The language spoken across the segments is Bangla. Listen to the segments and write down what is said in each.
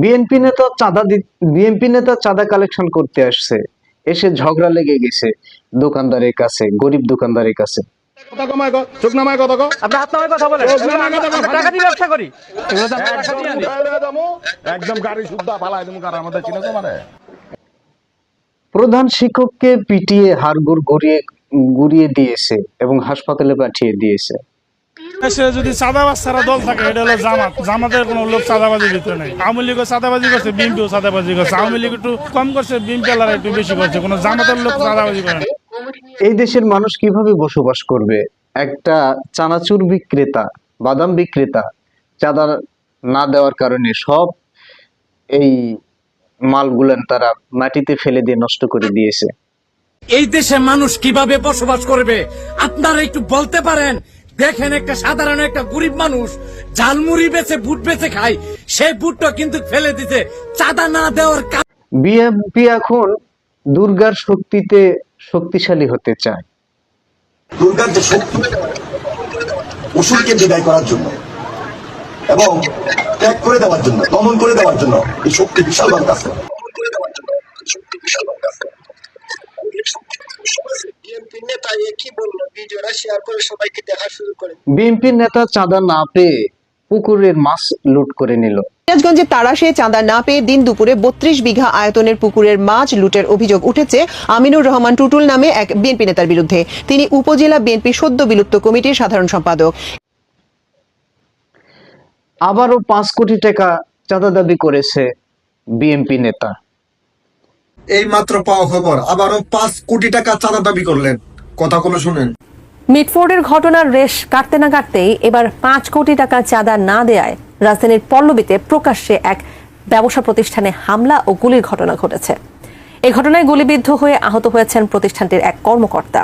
বিএনপি নেতা চাঁদা বিএনপি নেতা চাঁদা কালেকশন করতে আসছে। এসে ঝগড়া লেগে গেছে দোকানদারের কাছে গরিব দোকানদারের কাছে। মানে প্রধান শিক্ষককে পিটিয়ে হাড়গোড় গড়িয়ে গুড়িয়ে দিয়েছে এবং হাসপাতালে পাঠিয়ে দিয়েছে। যদি চাঁদাবাজ ছাড়া দল থাকে এটা হলো জামাত। জামাতের কোনো লোক চাঁদাবাজির ভিতরে নেই। আওয়ামী লীগও চাঁদাবাজি করছে বিএনপিও চাঁদাবাজি করছে। আওয়ামী লীগ একটু কম করছে বিএনপি আলারা একটু বেশি করছে। কোনো জামাতের লোক চাঁদাবাজি করে না। এই দেশের মানুষ কীভাবে বসবাস করবে? একটা চানাচুর বিক্রেতা বাদাম বিক্রেতা চাঁদা না দেওয়ার কারণে সব এই মালগুলেন তারা মাটিতে ফেলে দিয়ে নষ্ট করে দিয়েছে। এই দেশে মানুষ কীভাবে বসবাস করবে? আপনারা একটু বলতে পারেন দেখেন একটা সাধারণ একটা গরিব মানুষ ঝালমুড়ি বেচে বুট বেচে খায় সেই বুটটা কিন্তু ফেলে দিতে চাঁদা না দেওয়ার কারণ বিএনপি এখন দুর্গার শক্তিতে শক্তিশালী হতে চায়। দুর্গার যে শক্তি অসুরকে বিদায় করার জন্য এবং ত্যাগ করে দেওয়ার জন্য দমন করে দেওয়ার জন্য এই শক্তি বিশাল বড় কাজ করে। নেতা এ কি ভিডিওটা শেয়ার করে সবাইকে দেখা শুরু করে বিএনপির নেতা চাঁদা না পেয়ে পুকুরের মাছ লুট করে নিল। সিরাজগঞ্জের তারাশে চাঁদা না পেয়ে দিন দুপুরে বত্রিশ বিঘা আয়তনের পুকুরের মাছ লুটের অভিযোগ উঠেছে আমিনুর রহমান টুটুল নামে এক বিএনপি নেতার বিরুদ্ধে। তিনি উপজেলা বিএনপি সদ্য বিলুপ্ত কমিটির সাধারণ সম্পাদক। আবারও পাঁচ কোটি টাকা চাঁদা দাবি করেছে বিএনপি নেতা। এই মাত্র পাওয়া খবর। আবারও পাঁচ কোটি টাকা চাঁদা দাবি করলেন। কথাগুলো শুনেন। মিটফোর্ডের ঘটনার রেশ কাটতে না কাটতেই এবার পাঁচ কোটি টাকা চাঁদা না দেয়ায় রাজধানীর পল্লবীতে প্রকাশ্যে এক ব্যবসা প্রতিষ্ঠানে হামলা ও গুলির ঘটনা ঘটেছে। এই ঘটনায় গুলিবিদ্ধ হয়ে আহত হয়েছেন প্রতিষ্ঠানটির এক কর্মকর্তা।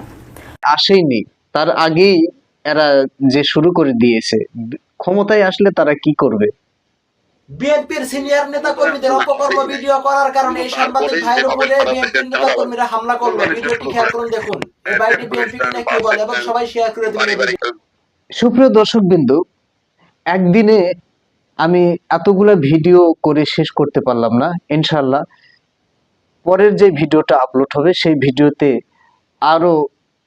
আসেইনি। তার আগেই এরা যে শুরু করে দিয়েছে ক্ষমতায় আসলে তারা কি করবে? বিএনপির সিনিয়র নেতা কর্মীদের অপকর্ম ভিডিও করার কারণে এই সাংবাদিক ভাইয়ের উপরে বিএনপির নেতা কর্মীরা হামলা করল। ভিডিওটি খেয়াল করুন, দেখুন। এই বাড়িটি বিএনপি কিনা কি বলে? এবং সবাই শেয়ার করে দিবেন সুপ্রিয় দর্শক বিন্দু একদিনে আমি এতগুলা ভিডিও করে শেষ করতে পারলাম না ইনশাল্লাহ পরের যে ভিডিওটা আপলোড হবে, সেই ভিডিওতে আরও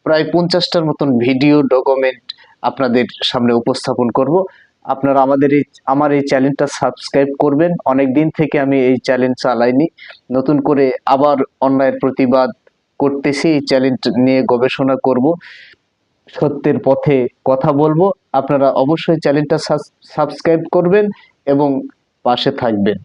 প্রায় পঞ্চাশটার মতন ভিডিও ডকুমেন্ট আপনাদের সামনে উপস্থাপন করব। আপনারা আমাদের এই, আমার এই চ্যানেলটা সাবস্ক্রাইব করবেন। অনেক দিন থেকে আমি এই চ্যানেল চালাইনি। নতুন করে আবার অন্যায়ের প্রতিবাদ করতেছি, এই চ্যালেঞ্জ নিয়ে গবেষণা করব, সত্যের পথে কথা বলব। আপনারা অবশ্যই চ্যানেলটা সাবস্ক্রাইব করবেন এবং পাশে থাকবেন।